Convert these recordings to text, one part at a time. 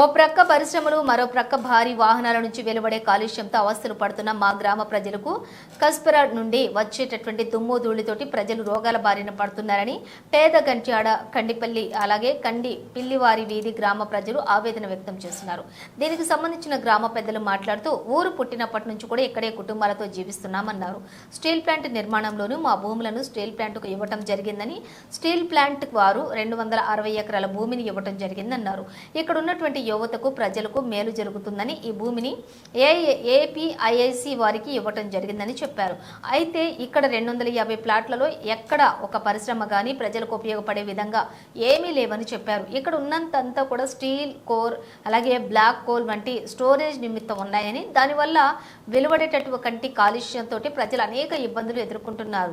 ఓ ప్రక్క పరిశ్రమలు మరో ప్రక్క భారీ వాహనాల నుంచి వెలువడే కాలుష్యంతో అవస్థలు పడుతున్న మా గ్రామ ప్రజలకు కస్పరా నుండి వచ్చేటటువంటి దుమ్ము ధూళితోటి ప్రజలు రోగాల బారిన పడుతున్నారని పేద గంట్యాడ కండిపల్లి అలాగే కండి పిల్లివారి వీధి గ్రామ ప్రజలు ఆవేదన వ్యక్తం చేస్తున్నారు. దీనికి సంబంధించిన గ్రామ పెద్దలు మాట్లాడుతూ ఊరు పుట్టినప్పటి నుంచి కూడా ఇక్కడే కుటుంబాలతో జీవిస్తున్నామన్నారు. స్టీల్ ప్లాంట్ నిర్మాణంలోనూ మా భూములను స్టీల్ ప్లాంట్కు ఇవ్వటం జరిగిందని స్టీల్ ప్లాంట్ వారు రెండు వందల అరవై ఎకరాల భూమిని ఇవ్వటం జరిగిందన్నారు. ఇక్కడ ఉన్నటువంటి యువతకు ప్రజలకు మేలు జరుగుతుందని ఈ భూమిని ఏ ఏపీఐఐసి వారికి ఇవ్వటం జరిగిందని చెప్పారు. అయితే ఇక్కడ రెండు వందల యాభై ప్లాట్లలో ఎక్కడ ఒక పరిశ్రమ కానీ ప్రజలకు ఉపయోగపడే విధంగా ఏమీ లేవని చెప్పారు. ఇక్కడ ఉన్నంతంతా కూడా స్టీల్ కోర్ అలాగే బ్లాక్ కోల్ వంటి స్టోరేజ్ నిమిత్తం ఉన్నాయని దానివల్ల వెలువడేటటువంటి కాలుష్యంతో ప్రజలు అనేక ఇబ్బందులు ఎదుర్కొంటున్నారు.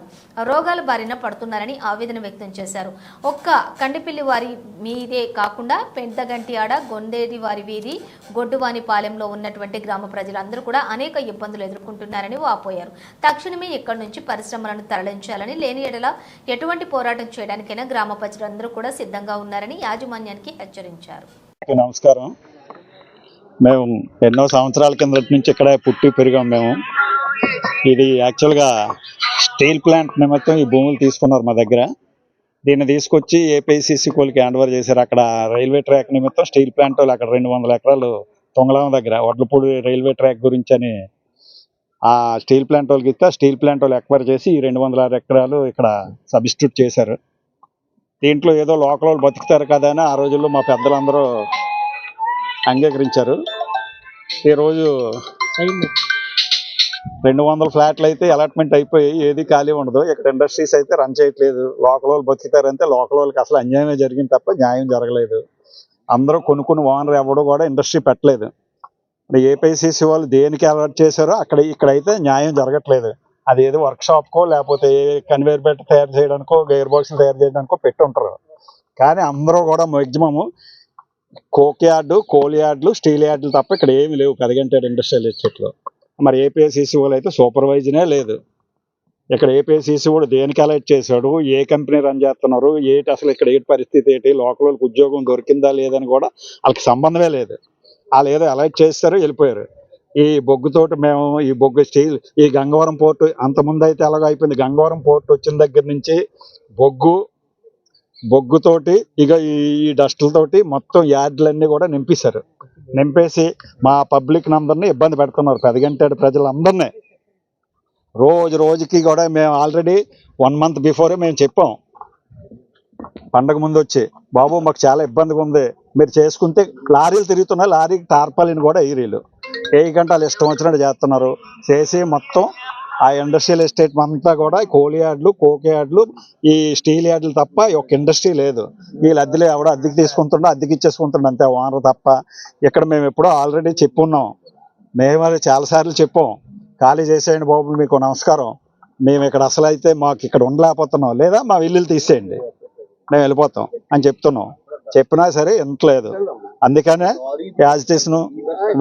రోగాల బారిన పడుతున్నారని ఆవేదన వ్యక్తం చేశారు. ఒక్క కండిపిల్లి వారి మీదే కాకుండా పెద్దగంటి ఆడ గొందేది వారి వీధి గొడ్డువాని పాలెంలో ఉన్నటువంటి గ్రామ ప్రజలందరూ కూడా అనేక ఇబ్బందులు ఎదుర్కొంటున్నారని వాపోయారు. తక్షణమే ఇక్కడి నుంచి పరిశ్రమలను తరలించాలని లేని ఎడల ఎటువంటి పోరాటం చేయడానికైనా గ్రామ ప్రజలందరూ కూడా సిద్ధంగా ఉన్నారని యాజమాన్యానికి హెచ్చరించారు. నమస్కారం. మేము ఎన్నో సంవత్సరాల కిందటి నుంచి ఇక్కడ పుట్టి పెరిగాం మేము. ఇది యాక్చువల్గా స్టీల్ ప్లాంట్ నిమిత్తం ఈ భూములు తీసుకున్నారు మా దగ్గర. దీన్ని తీసుకొచ్చి ఏపీసీసీ కోల్కి హ్యాండ్ ఓవర్ చేశారు. అక్కడ రైల్వే ట్రాక్ నిమిత్తం స్టీల్ ప్లాంట్ వాళ్ళు అక్కడ రెండు వందల ఎకరాలు తొంగలాం దగ్గర వడ్లపూడి రైల్వే ట్రాక్ గురించి అని ఆ స్టీల్ ప్లాంట్ వాళ్ళకి ఇస్తే స్టీల్ ప్లాంట్ వాళ్ళు ఎక్వైర్ చేసి ఈ రెండు వందల ఆరు ఎకరాలు ఇక్కడ సబ్స్టిట్యూట్ చేశారు. దీంట్లో ఏదో లోకల్ వాళ్ళు బతుకుతారు కదా అని ఆ రోజుల్లో మా పెద్దలందరూ అంగీకరించారు. ఈరోజు రెండు వందల ఫ్లాట్లు అయితే అలాట్మెంట్ అయిపోయి ఏది ఖాళీ ఉండదు. ఇక్కడ ఇండస్ట్రీస్ అయితే రన్ చేయట్లేదు. లోకల్ వాళ్ళు బతుకుతారంటే లోకల్ వాళ్ళకి అసలు అన్యాయమే జరిగింది తప్ప న్యాయం జరగలేదు. అందరూ కొనుక్కుని ఓనర్ ఎవడు కూడా ఇండస్ట్రీ పెట్టలేదు. ఏపీసీసీ వాళ్ళు దేనికి అలర్ట్ చేశారో అక్కడ ఇక్కడైతే న్యాయం జరగట్లేదు. అది ఏదో వర్క్ షాప్కో లేకపోతే కన్వేర్ బెల్ట్ తయారు చేయడానికో గేర్ బాక్స్లు తయారు చేయడానికో పెట్టి ఉంటారు. కానీ అందరూ కూడా మ్యాక్సిమము కోక్ యార్డు కోల్ యార్డులు స్టీల్ యార్డులు తప్ప ఇక్కడ ఏమి లేవు. పెదగంటేడు ఇండస్ట్రియల్ ఎస్టేట్లో. మరి ఏపీఎస్ఈసీఓలు అయితే సూపర్వైజనే లేదు. ఇక్కడ ఏపీఎస్సీసీ కూడా దేనికి అలర్ట్ చేశాడు? ఏ కంపెనీ రన్ చేస్తున్నారు? ఏటి అసలు ఇక్కడ ఏంటి పరిస్థితి ఏంటి? లోకల్ వాళ్ళకి ఉద్యోగం దొరికిందా లేదని కూడా వాళ్ళకి సంబంధమే లేదు. వాళ్ళు ఏదో అలర్ట్ చేస్తారు వెళ్ళిపోయారు. ఈ బొగ్గుతోటి మేము ఈ బొగ్గు స్టీల్ ఈ గంగవరం పోర్టు అంతకుముందు అయితే ఎలాగో అయిపోయింది. గంగవరం పోర్టు వచ్చిన దగ్గర నుంచి బొగ్గు బొగ్గుతోటి ఇక ఈ డస్టులతోటి మొత్తం యార్డ్లన్నీ కూడా నింపేశారు. నింపేసి మా పబ్లిక్ అందరినీ ఇబ్బంది పెడుతున్నారు. పెదగంటాడు ప్రజలందరినీ. రోజు రోజుకి కూడా మేము ఆల్రెడీ వన్ మంత్ బిఫోరే మేము చెప్పాం. పండగ ముందు వచ్చి బాబు మాకు చాలా ఇబ్బందిగా ఉంది. మీరు చేసుకుంటే లారీలు తిరుగుతున్నాయి లారీకి టార్పాలిన్ కూడా ఎయిరీలు ఏ గంటలు ఇష్టం వచ్చినట్టు చేస్తున్నారు. చేసి మొత్తం ఆ ఇండస్ట్రియల్ ఎస్టేట్ అంతా కూడా కోల్ యార్డ్లు కోక్ యార్డ్లు ఈ స్టీల్ యార్డ్లు తప్ప ఒక ఇండస్ట్రీ లేదు. వీళ్ళు అద్దెలు ఎవడో అద్దెకి తీసుకుంటుండో అద్దెకి ఇచ్చేసుకుంటుండో అంతే ఓనర్ తప్ప. ఇక్కడ మేము ఎప్పుడో ఆల్రెడీ చెప్పున్నాం. మేము అది చాలాసార్లు చెప్పాం. ఖాళీ చేసేయండి బాబు మీకు నమస్కారం. మేము ఇక్కడ అసలు అయితే మాకు ఇక్కడ ఉండలేకపోతున్నాం. లేదా మా ఇల్లులు తీసేయండి. మేము వెళ్ళిపోతాం అని చెప్తున్నాం. చెప్పినా సరే వినట్లేదు. అందుకనే యాజిటేషన్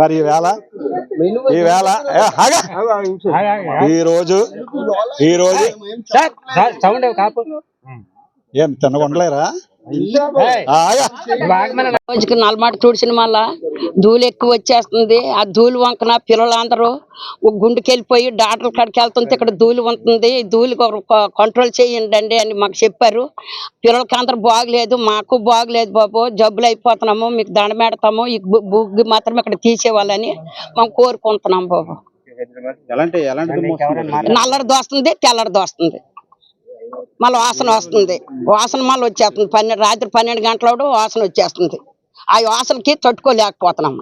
మరి ఈవేళ ఈవేళ ఏ, ఆగా. ఈ రోజు ఈ రోజు ఏం తినకుండలేరా. రోజుకి నల్లమాట తుడిచిన మళ్ళా ధూళి ఎక్కువ వచ్చేస్తుంది. ఆ ధూళి వంకన పిల్లలందరూ ఒక గుండెకి వెళ్ళిపోయి డాక్టర్ కాడికి వెళ్తుంటే ఇక్కడ ధూళి ఉంటుంది ధూళి కంట్రోల్ చేయండి అండి అని మాకు చెప్పారు. పిల్లలకి అందరూ బాగలేదు. మాకు బాగలేదు బాబు. జబ్బులు అయిపోతున్నాము. మీకు దండమెడతాము ఈ బుగ్గి మాత్రం ఇక్కడ తీసేవాళ్ళని మేము కోరుకుంటున్నాం బాబు? నల్లడి దోస్తుంది తెల్లడి దోస్తుంది. మళ్ళీ వాసన వస్తుంది. వాసన మళ్ళీ వచ్చేస్తుంది. పన్నెండు రాత్రి పన్నెండు గంటల వాసన వచ్చేస్తుంది. ఆ వాసనకి తట్టుకోలేకపోతున్నాం.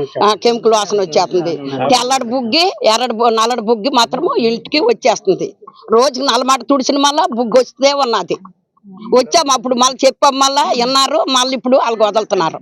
వచ్చా- కెమికల్ వాసన వచ్చేస్తుంది. తెల్లడి బుగ్గి ఎర్రడి నల్లడి బుగ్గి మాత్రము ఇంటికి వచ్చేస్తుంది. రోజుకి నల్లమాట తుడిచిన మళ్ళా బుగ్గి వస్తే ఉన్నది. వచ్చాము అప్పుడు మళ్ళీ చెప్పాం మళ్ళా విన్నారు మళ్ళీ ఇప్పుడు వాళ్ళకి వదులుతున్నారు?